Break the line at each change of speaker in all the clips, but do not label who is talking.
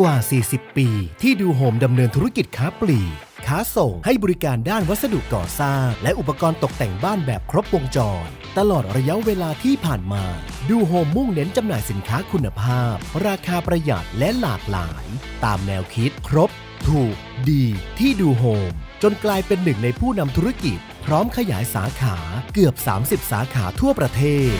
กว่า 40 ปี ที่ดูโฮมดำเนินธุรกิจค้าปลีกค้าส่งให้บริการด้านวัสดุก่อสร้าง และอุปกรณ์ตกแต่งบ้านแบบครบวงจร ตลอดระยะเวลาที่ผ่านมา ดูโฮมมุ่งเน้นจำหน่ายสินค้าคุณภาพ ราคาประหยัดและหลากหลาย ตามแนวคิดครบ ถูก ดี ที่ดูโฮมจนกลายเป็นหนึ่งในผู้นำธุรกิจ พร้อมขยายสาขาเกือบ 30 สาขาทั่วประเทศ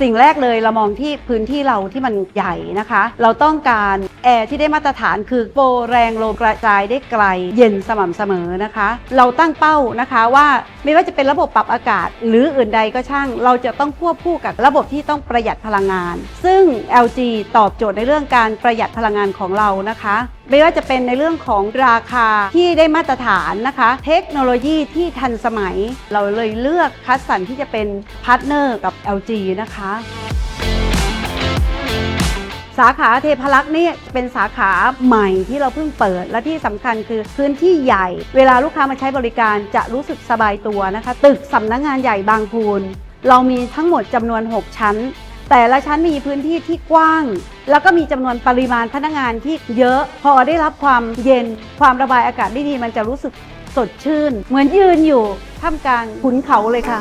สิ่งแรกเลยเรามองที่พื้นที่เราที่มันใหญ่นะคะ เราต้องการแอร์ที่ได้มาตรฐานคือโปรแรงลมกระจายได้ไกล เย็นสม่ำเสมอนะคะ เราตั้งเป้านะคะว่าไม่ว่าจะเป็นระบบปรับอากาศ หรืออื่นใดก็ช่าง เราจะต้องควบคู่กับระบบที่ต้องประหยัดพลังงาน ซึ่ง LG ตอบโจทย์ในเรื่องการประหยัดพลังงานของเรานะคะ ไม่ว่าจะเป็นในเรื่องของราคาที่ได้มาตรฐานนะคะ เทคโนโลยีที่ทันสมัย เราเลยเลือกคัสสันที่จะเป็นพาร์ทเนอร์กับ LG นะคะสาขาเทพารักษ์นี่เป็นสาขาใหม่ที่เราเพิ่งเปิด และที่สำคัญคือพื้นที่ใหญ่ เวลาลูกค้ามาใช้บริการจะรู้สึกสบายตัวนะคะ ตึกสำนักงงานใหญ่บางพูนเรามีทั้งหมดจำนวน 6 ชั้น แต่ละชั้นมีพื้นที่ที่กว้าง แล้วก็มีจำนวนปริมาณพนักงานที่เยอะ พอได้รับความเย็นความระบายอากาศได้ดีมันจะรู้สึกสดชื่น เหมือนยืนอยู่ท่ามกลางขุนเขาเลยค่ะ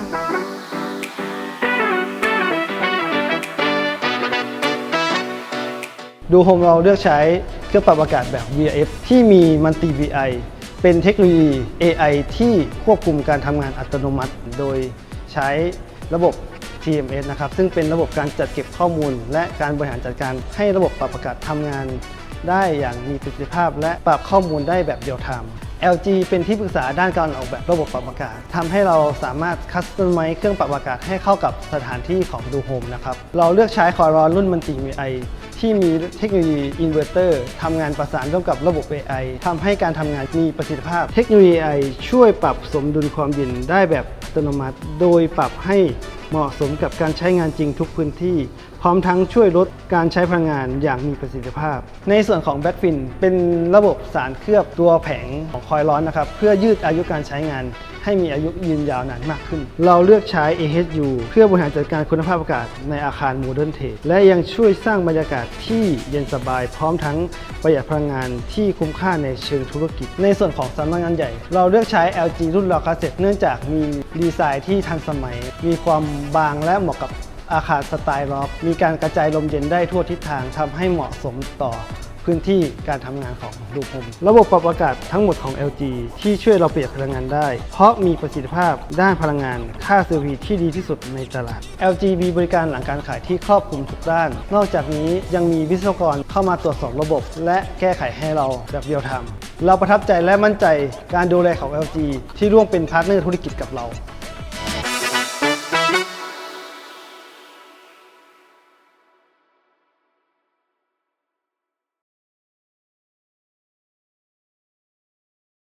ดูโฮมเราเลือกใช้เครื่องปรับอากาศแบบ VRF ที่มีมันติ VI เป็นเทคโนโลยี AI ที่ควบคุมการทำงานอัตโนมัติ โดยใช้ระบบ TMS นะครับซึ่งเป็นระบบการจัดเก็บข้อมูล และการบริหารจัดการให้ระบบปรับอากาศทำงาน ได้อย่างมีประสิทธิภาพ และปรับข้อมูลได้แบบเดียวทม์ LG เป็นที่ปรึกษาด้านการออกแบบระบบปรับอากาศทำให้เราสามารถคัสตอมไมซ์เครื่องปรับอากาศให้เข้ากับสถานที่ของดูโฮมนะครับเราเลือกใช้คอรอนรุ่นมันติ VI ที่มีเทคโนโลยีอินเวอร์เตอร์ทำงานประสานร่วมกับระบบ AI ทำให้การทำงานมีประสิทธิภาพ เทคโนโลยี AI ช่วยปรับสมดุลความเย็นได้แบบอัตโนมัติ โดยปรับให้ เหมาะสมกับการใช้งานจริงทุกพื้นที่พร้อมทั้งช่วยลดการใช้พลังงานอย่างมีประสิทธิภาพ ในส่วนของแบทฟินเป็นระบบสารเคลือบตัวแผงของคอยล์ร้อนนะครับเพื่อยืดอายุการใช้งาน ให้มีอายุยืนยาวนานมากขึ้น เราเลือกใช้ AHU เพื่อบริหารจัดการคุณภาพอากาศในอาคารโมเดิร์นเทสและยังช่วยสร้างบรรยากาศที่เย็นสบาย พร้อมทั้งประหยัดพลังงานที่คุ้มค่าในเชิงธุรกิจ ในส่วนของสำนักงานใหญ่ เราเลือกใช้ LG รุ่นลอคาเซ็ตเนื่องจากมีดีไซน์ที่ทันสมัย มีความบางและเหมาะกับ อาคารสไตล์ล็อกมีการกระจายลมเย็นได้ทั่วทิศทางทำให้เหมาะสมต่อพื้นที่การทำงานของดูโฮมระบบปรับอากาศทั้งหมดของ LG ที่ช่วยเราประหยัดพลังงานได้ เพราะมีประสิทธิภาพด้านพลังงานค่า CV ที่ดีที่สุดในตลาด LG มีบริการหลังการขายที่ครอบคลุมทุกด้าน นอกจากนี้ยังมีวิศวกรเข้ามาตรวจสอบระบบ และแก้ไขให้เราแบบเรียลไทม์เราประทับใจและมั่นใจการดูแลของ LG ที่ร่วมเป็นพาร์ทเนอร์ธุรกิจกับเรา